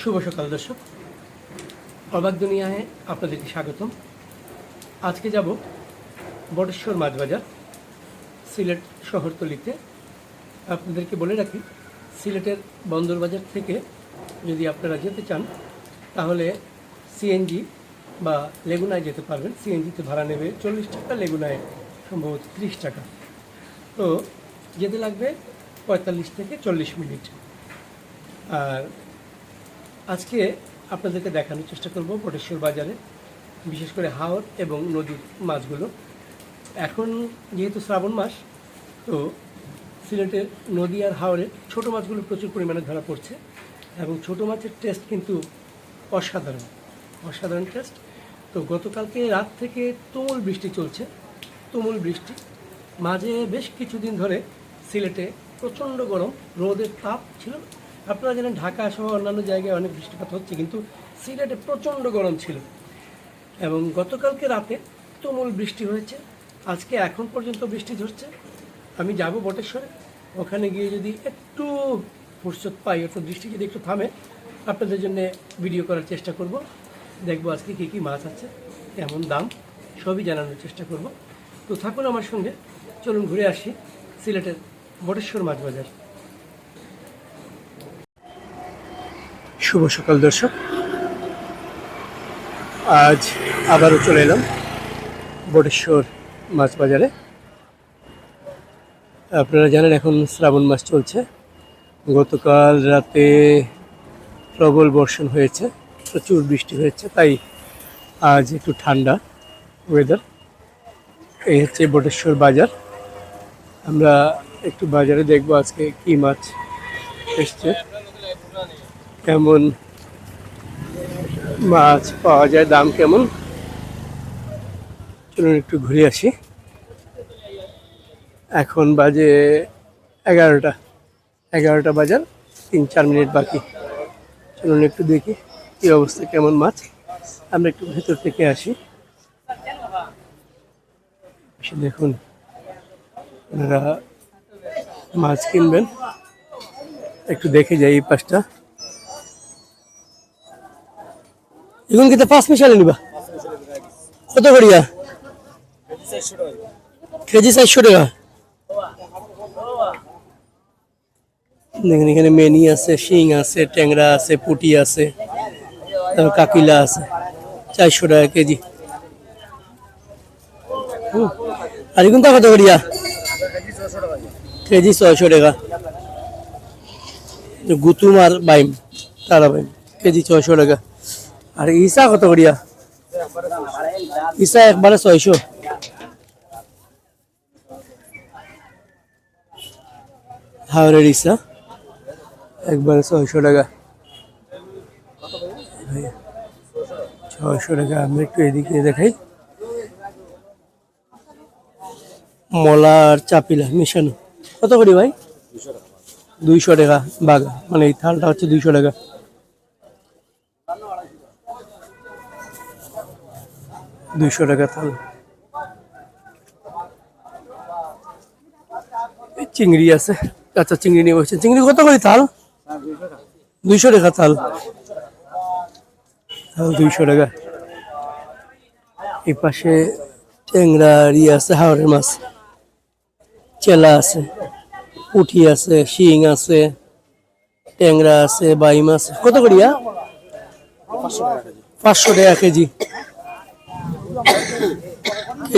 শুভ সকাল, দর্শক। অবাক দুনিয়ায় আপনাদেরকে স্বাগতম। আজকে যাব বটেশ্বর মাছ বাজার সিলেট শহরতলিতে আপনাদেরকে বলে রাখি, সিলেটের বন্দরবাজার থেকে যদি আপনারা যেতে চান, তাহলে সিএনজি বা লেগুনায় যেতে পারবেন। সিএনজিতে ভাড়া নেবে চল্লিশ টাকা, লেগুনায় সম্ভবত ত্রিশ টাকা। তো যেতে লাগবে পঁয়তাল্লিশ থেকে চল্লিশ মিনিট। আর আজকে আপনাদেরকে দেখানোর চেষ্টা করব বটেশ্বর বাজারে, বিশেষ করে হাওর এবং নদীর মাছগুলো। এখন যেহেতু শ্রাবণ মাস, তো সিলেটের নদী আর হাওরে ছোটো মাছগুলো প্রচুর পরিমাণে ধরা পড়ছে এবং ছোটো মাছের টেস্ট কিন্তু অসাধারণ অসাধারণ টেস্ট তো গতকালকে রাত থেকে তুমুল বৃষ্টি চলছে, তুমুল বৃষ্টি। মাঝে বেশ কিছুদিন ধরে সিলেটে প্রচণ্ড গরম, রোদের তাপ ছিল আপনারা জানেন ঢাকা সহ অন্যান্য জায়গায় অনেক বৃষ্টিপাত হচ্ছে, কিন্তু সিলেটে প্রচণ্ড গরম ছিল। এবং গতকালকে রাতে তুমুল বৃষ্টি হয়েছে। আজকে এখন পর্যন্ত বৃষ্টি ধরছে। আমি যাব বটেশ্বরে। ওখানে গিয়ে যদি একটু ফুরসত পাই, অর্থাৎ বৃষ্টি যদি একটু থামে, আপনাদের জন্য ভিডিও করার চেষ্টা করব। দেখব আজকে কী কী মাছ আছে, কেমন দাম, সবই জানানোর চেষ্টা করব। তো থাকুন আমার সঙ্গে। চলুন ঘুরে আসি সিলেটের বটেশ্বর মাছ বাজার। শুভ সকাল, দর্শক। আজ আবারও চলে এলাম বটেশ্বর মাছ বাজারে। আপনারা জানেন, এখন শ্রাবণ মাস চলছে। গতকাল রাতে প্রবল বর্ষণ হয়েছে, প্রচুর বৃষ্টি হয়েছে, তাই আজ একটু ঠান্ডা ওয়েদার এই হচ্ছে বটেশ্বর বাজার। আমরা একটু বাজারে দেখব আজকে কি মাছ এসছে। কেমন মাছ পাওয়া যায়, দাম কেমন? চলুন একটু ঘুরে আসি। এখন বাজে এগারোটা এগারোটা বাজার, তিন চার মিনিট বাকি। চলুন একটু দেখি কি অবস্থা, কেমন মাছ? আমরা একটু ভেতর থেকে আসি। দেখুন ওনারা মাছ কিনবেন। একটু দেখে যাই এই পাশটা। এখন কিন্তু পাঁচ মিশালে নিবা। কত করিয়া? কেজি চারশো টাকা। দেখেন, এখানে মেনি আছে, শিং আছে, ট্যাংরা আছে, পুটি আছে, তারপর কাকিলা আছে, চারশো টাকা কেজি। আর এখন তা কত করিয়া? কেজি ছয়শো টাকা। গুতুম আর বাইম, তারা বাইম, কেজি ছয়শো টাকা। আর ইসা কত করিয়া? ইসা একবারে ছয়শো। হাওড়ের ইসা একবারে ছয়শো টাকা। ছয়শো টাকা, আমি একটু এদিকে দেখাই। মলা আর চাপিলা মিশানো। কত করি ভাই? দুইশো টাকা বাঘা মানে এই থালটা হচ্ছে দুইশো টাকা। দুইশো টাকা থাল চিংড়ি আছে। আচ্ছা চিংড়ি নিয়ে বসছে চিংড়ি কত করে থাল দুইশো টাকা থাল থাল দুইশো টাকা। এই পাশে ট্যাংরা ইয়ে আছে হাওড়ের মাছ। চেলা আছে পুঠি আছে, শিং আছে, ট্যাংরা আছে, বাইম আছে। কত করিয়া? পাঁচশো টাকা কেজি।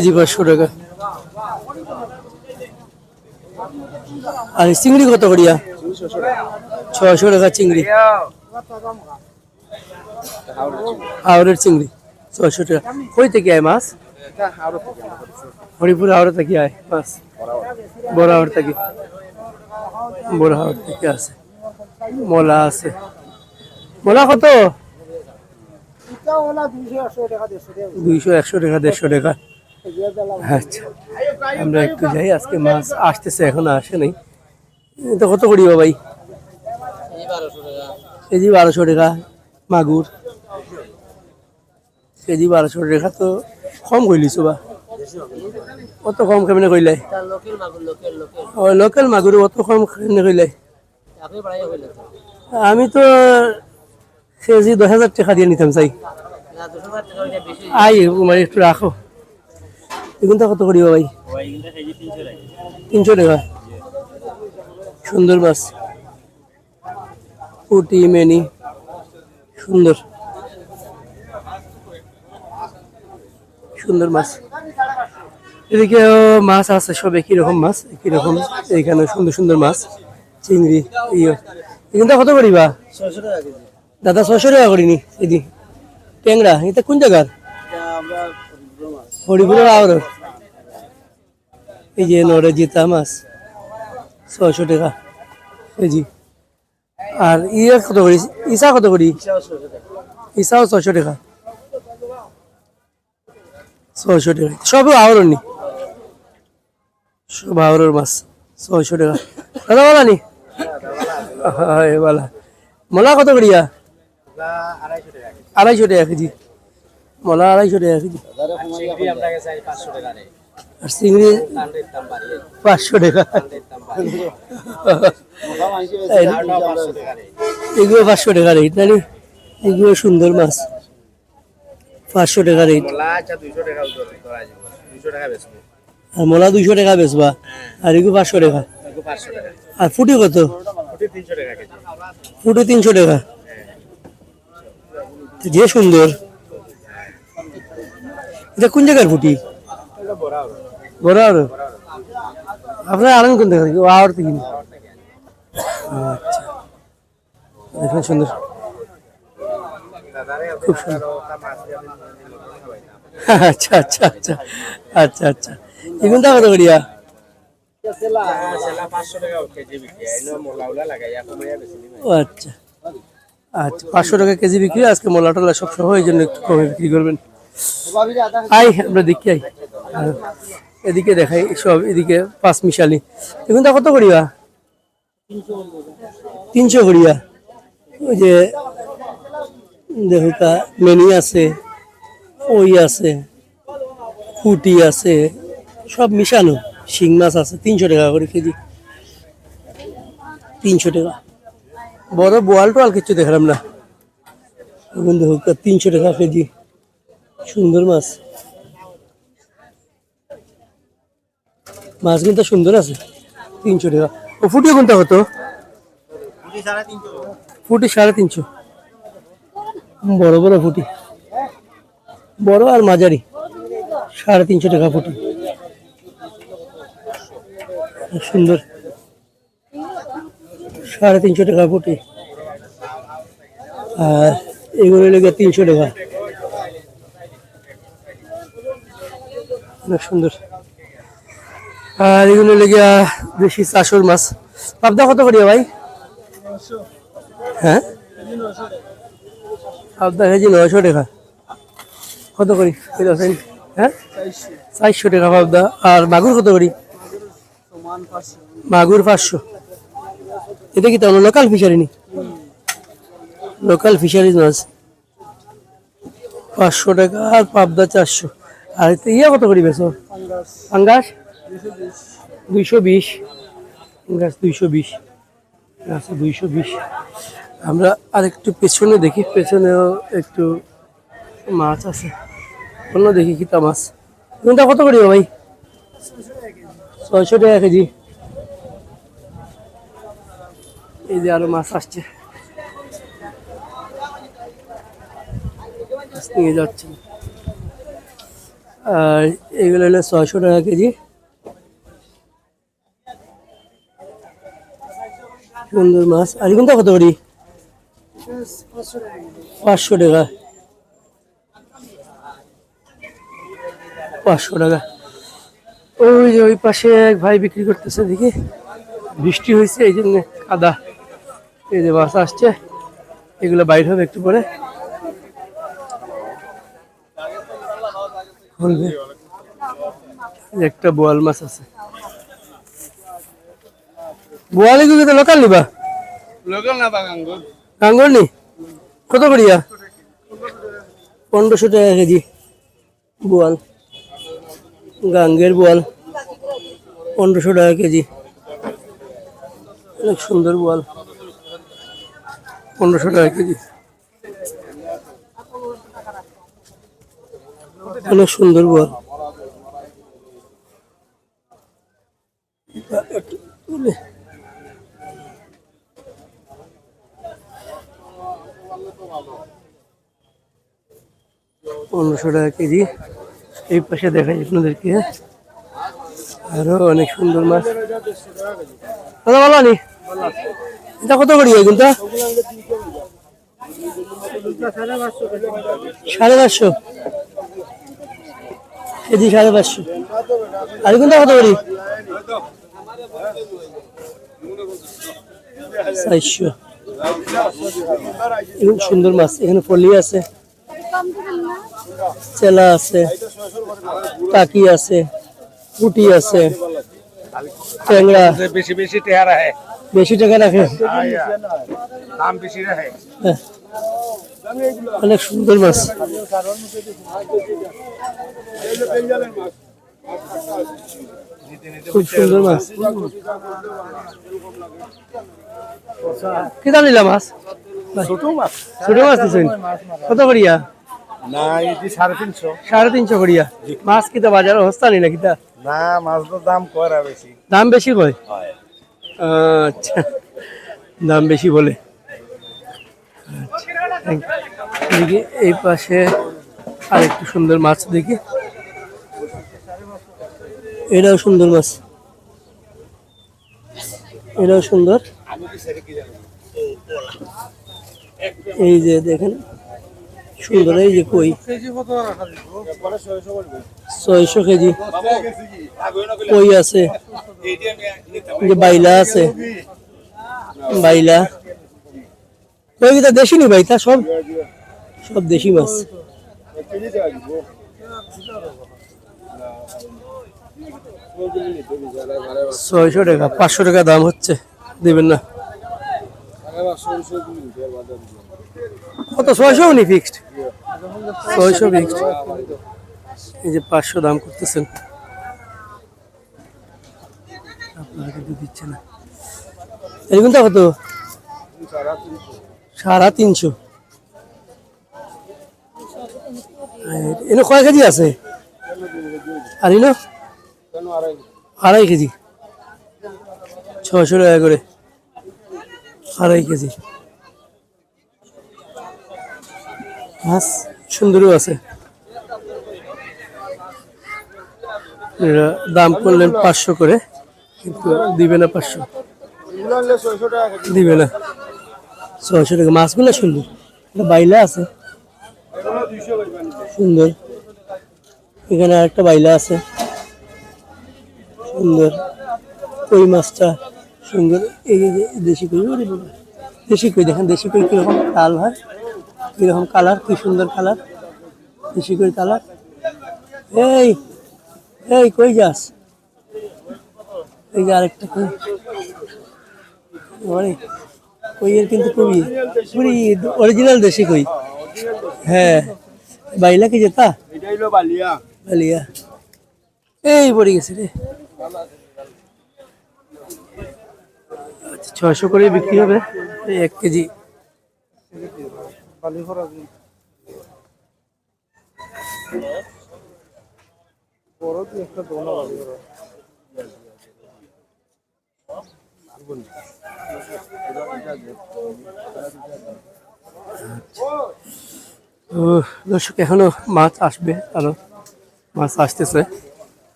কেজি পাঁচশো টাকা। আর চিংড়ি কত করিয়া? ছয়শো টাকা চিংড়ি। হাওড়ের চিংড়ি, ছয়শো টাকা। কই থেকে আয় মাছ? হরিপুর হাওড়া থেকে আয় মাছ। বড় হাওড় থেকে। বড় হাওড় থেকে আছে। মলা আছে। মলা কত? দুইশো একশো টাকা, দেড়শো টাকা। আচ্ছা আমরা একটু যাই, আজকে মাছ আসতেছে, এখন আসে নাই। এটা কত করি ভাই? কেজি বারোশো টাকা, মাগুর। কেজি বারোশো টাকা তো কম কইলিছো বা? অত কম কেমনে কইলাই লোকেল মাগুর অত কম কেমনে কইলাই তো আমি তো কেজি দশ হাজার টাকা দিয়ে নিতাম, চাই। আই একটু রাখো। এগুনটা কত করিব ভাই? তিনশো টাকা। সুন্দর মাছ। পুটি মেনি। সুন্দর। সুন্দর মাছ। এদিকে মাছ আছে সব একই রকম মাছ একই রকম। এইখানে সুন্দর সুন্দর মাছ। চিংড়ি ইয়ে। এখানটা কত করিবা? ছয়শো টাকা দাদা ছশো টাকা করিনি। এদি। ট্যাংরা এটা কোন জায়গার? হরিপুরের আওর এই যে নরে জিতা মাছ, ছয়শো টাকা কেজি। আর ইয়ে কত করি? ইসা কত করি? ইসাও ছয়শো টাকা। ছয়শো টাকা। সব আওরর নি সব আওরর মাছ, ছয়শো টাকা। দাদা, বলা নি? হয় বলা। মলা কত করিয়া আড়াইশো টাকা কেজি। মলা আড়াইশো টাকা রে। আর চিংড়ি পাঁচশো টাকা। এগুলো পাঁচশো টাকা রেট না? এগুলো সুন্দর মাছ। পাঁচশো টাকা রেট। আচ্ছা আর মোলা দুইশো টাকা বেচবা। আর এগুলো পাঁচশো টাকা। আর ফুটি কত? ফুটি তিনশো টাকা। যে সুন্দর। এটা কোন জায়গার ফুটি বড় আরও আপনার আনন্দ কোন দেখা ও আওয়ার থেকে। আচ্ছা। দেখুন সুন্দর। খুব সুন্দর। আচ্ছা আচ্ছা আচ্ছা আচ্ছা আচ্ছা। এগুলো কত করিয়া আচ্ছা। আচ্ছা পাঁচশো টাকা কেজি বিক্রি, আজকে মোলা টোলা সব সহ এই জন্য একটু কমে বিক্রি করবেন। আই, আমরা দেখি, আই। এদিকে দেখাই, সব এদিকে পাঁচ মিশালি। এখন তা কত করিয়া তিনশো করিয়া ওই যে দেখুকা মেনি আছে, ওই আছে ফুটি আছে, সব মিশানো। শিং মাছ আছে, তিনশো টাকা করে কেজি। তিনশো টাকা। বড় বোয়াল টোয়াল কিছু দেখলাম না। এখন দেখুকা তিনশো টাকা কেজি। সুন্দর মাছ। মাছ কিন্তু সুন্দর আছে। তিনশো টাকা। ও, ফুটি কোনটা হতো? ফুটি সাড়ে তিনশো। বড় বড় ফুটি। বড় আর মাঝারি। সাড়ে তিনশো টাকা ফুটি। সুন্দর। সাড়ে তিনশো টাকা ফুটি। আর এগুলো লেগে তিনশো টাকা। অনেক সুন্দর। আর এগুলো লেগে বেশি চাষর মাছ। পাবদা কত করিয়া ভাই? হ্যাঁ? পাবদা কেজি নয়শো টাকা। কত করি? হ্যাঁ? চারশো টাকা পাবদা আর মাগুর কত করি? মাগুর পাঁচশো। এটা কি তাহলে লোকাল ফিশারি নি? লোকাল ফিশারিজ মাছ। পাঁচশো টাকা আর পাবদা চারশো। আর ইয়া কত করি বেছো পাঙ্গাস। দুইশো বিশ। গাছ দুইশো বিশ। গাছ দুইশো বিশ। আমরা আর একটু পেছনে দেখি পেছনেও একটু মাছ আছে। অন্য দেখি কিতা মাছ। কোনটা কত করি ভাই? ছয়শো টাকা কেজি। এই যে আরও মাছ আসছে। নিয়ে যাচ্ছে। আর এগুলো হলো ছয়শো টাকা কেজি। সুন্দর মাছ। আর কোনটা কত করি? পাঁচশো টাকা। পাঁচশো টাকা। ওই যে ওই পাশে এক ভাই বিক্রি করতেছে দেখি। বৃষ্টি হয়েছে, এই জন্য কাদা। এই যে মাছ আসছে। এগুলো বাইর হবে একটু পরে। একটা বোয়াল মাছ আছে। বোয়াল এগুলো তো লোকাল নিবা? লোকাল না গাঙ্গর? নি কত করিয়া? পনেরোশো টাকা কেজি বোয়াল। গাঙ্গের বোয়াল। পনেরোশো টাকা কেজি। অনেক সুন্দর বোয়াল। পনেরোশো টাকা কেজি। অনেক সুন্দর বল পনেরোশো টাকা কেজি। এই পাশে দেখাই আপনাদেরকে। আরও অনেক সুন্দর মাছ। দাদা, ভালো আনি? এটা কত করি কিন্তু? সাড়ে পাঁচশো। কেজি সাড়ে পাঁচশো। আর কোনটা কত করি? চারশো। সুন্দর মাছ এখানে ফলি আছে চেলা আছে টাকি আছে পুটি আছে ট্যাংরা। বেশি বেশি টেহার আহে বেশি টাকা রাখে? দাম বেশি রাহে হ্যাঁ। অনেক সুন্দর মাছ। খুব সুন্দর মাছ। কি দাম নিলা মাছ? ছোট মাছ। ছোট মাছ দিচ্ছেন কত করিয়া? না এটি সাড়ে তিনশো। সাড়ে তিনশো করিয়া। মাছ কিতা বাজার হস্তানি না কিতা? না মাছ তো দাম করা বেশি? দাম বেশি কয়? আচ্ছা দাম বেশি বলে। আচ্ছা, দেখি, এই পাশে আর একটু সুন্দর মাছ দেখি। এটাও সুন্দর মাছ। এটাও সুন্দর। এই যে দেখেন, সুন্দর, এই যে কই? ছয়শো কেজি। কই আছে? যে বাইলা আছে। বাইলা। কই কিটা দেশি নি ভাই, তা সব সব দেশি মাছ। ছয়শো টাকা, পাঁচশো টাকা দাম হচ্ছে, দেবেন না। কত, ছয়শো উনি ফিক্সড ছয়শো ফিক্সড এই যে পাঁচশো দাম করতেছেন। আপনারা কিন্তু দিচ্ছে না। এরকম কত? সাড়ে তিনশো। এনে কয় কেজি আছে? আর ইনো? আড়াই কেজি। ছশো টাকা করে। আড়াই কেজি। মাছ সুন্দরও আছে। দাম করলেন পাঁচশো করে, কিন্তু দিবে না পাঁচশো। দিবে না। ছয়শো টাকা। মাছগুলো সুন্দর। একটা বাইলা আছে। সুন্দর। এখানে আরেকটা বাইলা আছে। সুন্দর। কই মাছটা? সুন্দর। এই যে দেশি কই দেশি কই, দেখেন, দেশি কই কীরকম লাল হয় কীরকম কালার, কি সুন্দর কালার। দেশি কই কালার। এই এই, কই যাস? এই যে আরেকটা কই? কইয়ের কিন্তু খুবই পুরি অরিজিনাল দেশি কই? হ্যাঁ বাইলা কি যেতা এটা হইল বালিয়া। বালিয়া। এই পড়ে গেছে রে। আচ্ছা ছয়শো করে বিক্রি হবে? এই এক কেজি। বড় কি একটা দোনো দর্শক, এখনও মাছ আসবে আরও মাছ আসতেছে।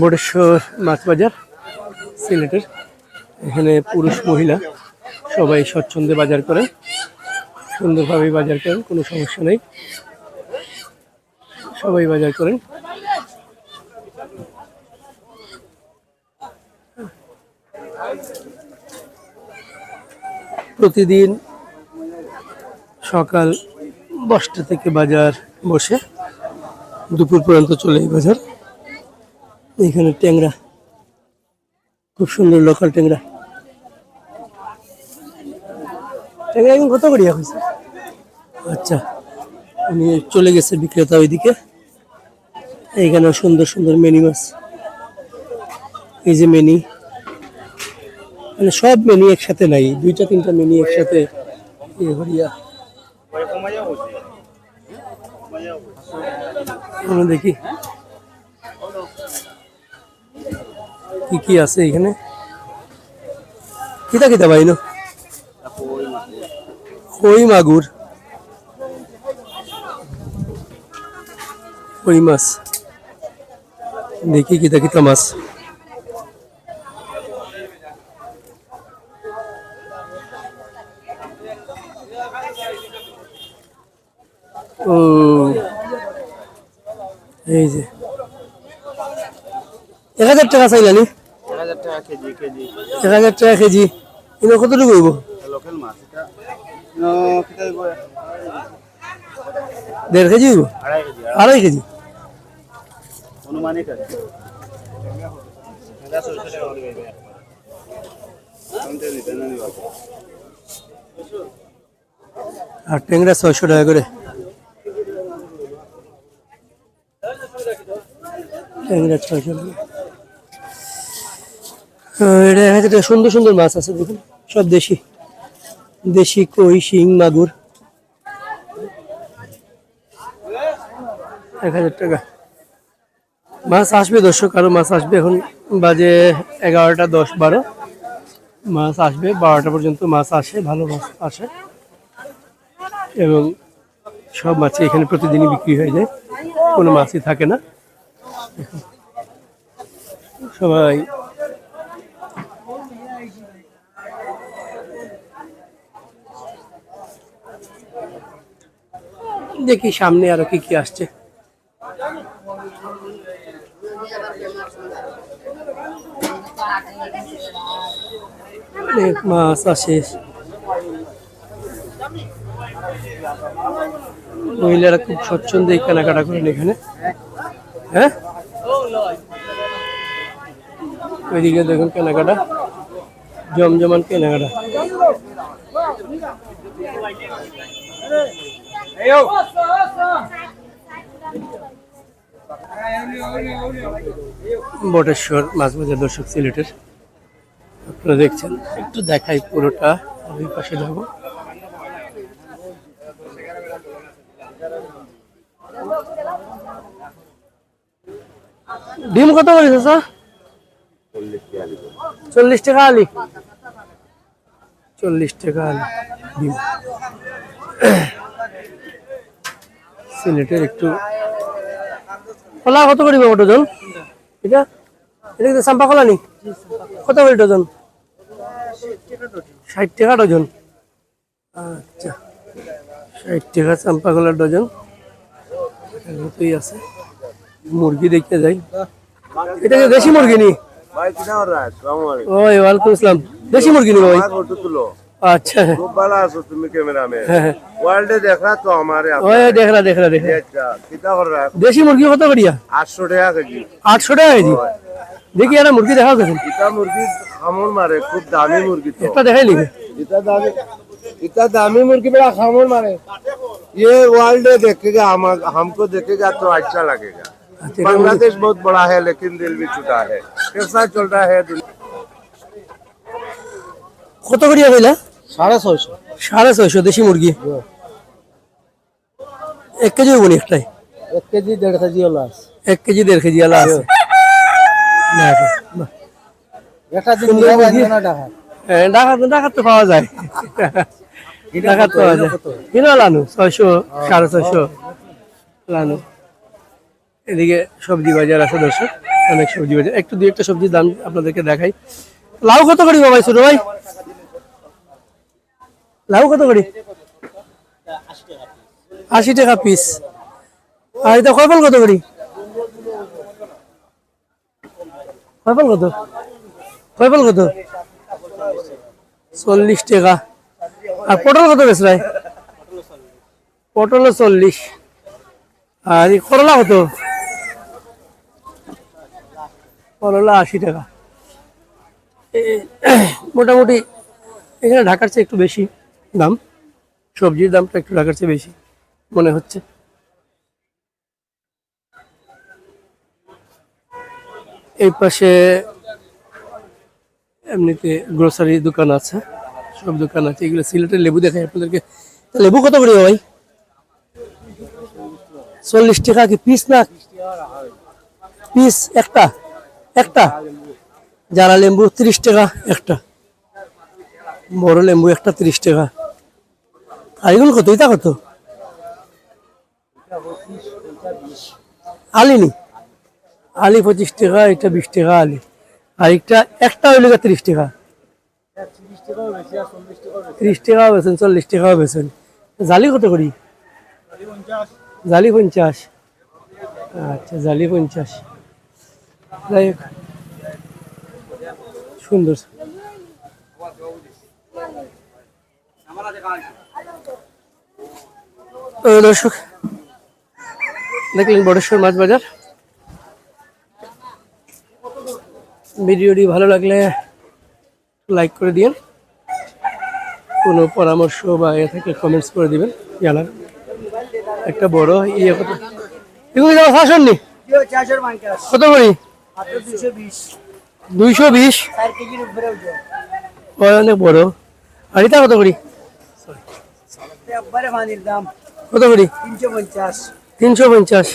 বড়েশ্বর মাছ বাজার, সিলেটের। এখানে পুরুষ, মহিলা, সবাই স্বচ্ছন্দে বাজার করেন সুন্দরভাবে বাজার করেন, কোনো সমস্যা নেই। সবাই বাজার করেন। প্রতিদিন সকাল দশটা থেকে বাজার বসে দুপুর পর্যন্ত চলে এই বাজার। এখানে ট্যাংরা, খুব সুন্দর লোকাল ট্যাংরা। ট্যাংরা এখন কত করিয়া হয়েছে আচ্ছা উনি চলে গেছে বিক্রেতা ওইদিকে। এইখানে সুন্দর সুন্দর মেনি মাছ। এই যে মেনি মানে সব মেনি একসাথে নাই, দুইটা তিনটা মেনি একসাথে দেখি। কি কি আছে এখানে? কিতা কিতা বাইনো কই মাগুর? কই মাছ? দেখি কিতা কিতা মাছ। ও এই যে। এক হাজার টাকা চাইলানি এক হাজার টাকা কেজি কেজি। এক হাজার টাকা কেজি। এনে কতটুকু হইব? লোকাল মাছ এটা কিতা দিব। দেড় কেজি হইব? আড়াই কেজি আড়াই কেজি। অনুমানিক আছে এটা ছয়শো টাকা করে দেবে কোনটা দিতে না নিবা আর ট্যাংরা ছয়শো টাকা করে। ট্যাংরা ছয়শো টাকা। এটা সুন্দর সুন্দর মাছ আছে দেখুন, সব দেশি। দেশি কই, শিং, মাগুর। এক হাজার টাকা। মাছ আসবে দর্শক, আরও মাছ আসবে এখন বাজে এগারোটা দশ বারো। মাছ আসবে, বারোটা পর্যন্ত মাছ আসে, ভালো মাছ আসে। এবং সব মাছই এখানে প্রতিদিনই বিক্রি হয়ে যায়। কোনো মাছই থাকে না। সবাই দেখি সামনে আরও কি কি আসছে। মাছ আসে। মহিলারা খুব স্বচ্ছন্দেই কেনাকাটা করেন এখানে। হ্যাঁ? ওইদিকে দেখুন কেনাকাটা। জমজমান কেনাকাটা। বটেশ্বর মাছ বাজার দর্শক সিলেটের। আপনারা দেখছেন। একটু দেখাই পুরোটা। ওই পাশে যাব। ডিম কত করে স্যার চল্লিশ টাকা আলি। চল্লিশ টাকা আলি ডিম। সিলেটের একটু কলা কত করিব ডজন? এটা এটা কিন্তু চাম্পা কলা নি? কত করে ডজন? ষাট টাকা ডজন। আচ্ছা। ষাট টাকা চাম্পা কলার ডজন মতোই আছে। মুরগি দেখতে যাই। এটা দেশি মুরগি নি? ওই ওয়ালাইকুম আসসালাম। মুরগি আচ্ছা ভালো আছো তুমি ক্যামেরাম্যান ওয়ার্ল্ডে দেখা তো আমারে ওই দেখরা দেখরা দেখরা কিটা কর রাখ দেশি মুরগি কত করিয়া? 800 টাকা কেজি। 800 টাকা কেজি দেখি এটা মুরগি দেখা। যাচ্ছে মুরগি আমন মারে খুব দামি মুরগি তো। এটা দামি इतना दामी मुर्गी बड़ा खामोन मारे ये वर्ल्ड देखेगा हम हमको देखेगा तो अच्छा लगेगा अच्छा, এটা बांग्लादेश बहुत बड़ा है लेकिन दिल भी छुटा है कैसा चल रहा है दिल কত করিয়া কইলা साढ़े छयशो সাড়ে ছয়শো দেশি মুরগি এক কেজি হইব নি একটাই एक के जी डेढ़ के जी वाला এক কেজি দেড় কেজি আলা আছে না, বাহ। একটা দিন সুন্দর মুরগি। টাকা হ্যাঁ, ঢাকা ঢাকা তো পাওয়া যায় লানু ছয়শো সাড়ে ছয়শো লানু। এদিকে সবজি বাজার আছে দর্শক অনেক সবজি বাজার। একটু একটা সবজির দাম আপনাদেরকে দেখাই। লাউ কত করি বাবাই ছোট ভাই? লাউ কত করি? আশি টাকা পিস। আর এটা কয়ফল কত করি? কয়ফল কত? কয়ফল কত? চল্লিশ টাকা। আর পটল কত বেশ ভাই? পটল চল্লিশ। আর করলা কত? করলা আশি টাকা। মোটামুটি এখানে ঢাকার চেয়ে একটু বেশি দাম। সবজির দামটা একটু ঢাকার চেয়ে বেশি মনে হচ্ছে। এই পাশে এমনিতে গ্রোসারি দোকান আছে। সব দোকান আছে, এগুলো সিলেটের লেবু দেখায় আপনাদেরকে। লেবু কত করে ভাই? চল্লিশ টাকা কি পিস না? পিস একটা একটা। যারা লেম্বু তিরিশ টাকা, একটা। বড় লেম্বু একটা তিরিশ টাকা। আর কত? এটা কত? আলিনি আলি পঁচিশ টাকা, এটা বিশ টাকা আলি। আর একটা একটা হইলে তিরিশ টাকা। তিরিশ টাকাও বেছেন চল্লিশ টাকাও বেছেন জালি কত করি? জালি পঞ্চাশ। আচ্ছা জালি পঞ্চাশ। যাই হোক। সুন্দর। দর্শক দেখলেন বড়েশ্বর মাছ বাজার। ভিডিওটি ভালো লাগলে লাইক করে দিন কোনো পরামর্শ বা এ থেকে কমেন্টস করে দিবেন জানার একটা বড় ইয়ে কত? এগুলো পঞ্চাশ কত করি? দুইশো বিশ। অনেক বড়। আর এটা কত করি? কত করি? তিনশো পঞ্চাশ।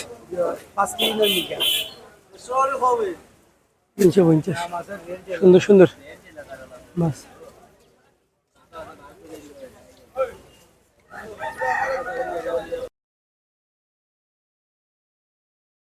তিনশো পঞ্চাশ। সুন্দর সুন্দর। মাছ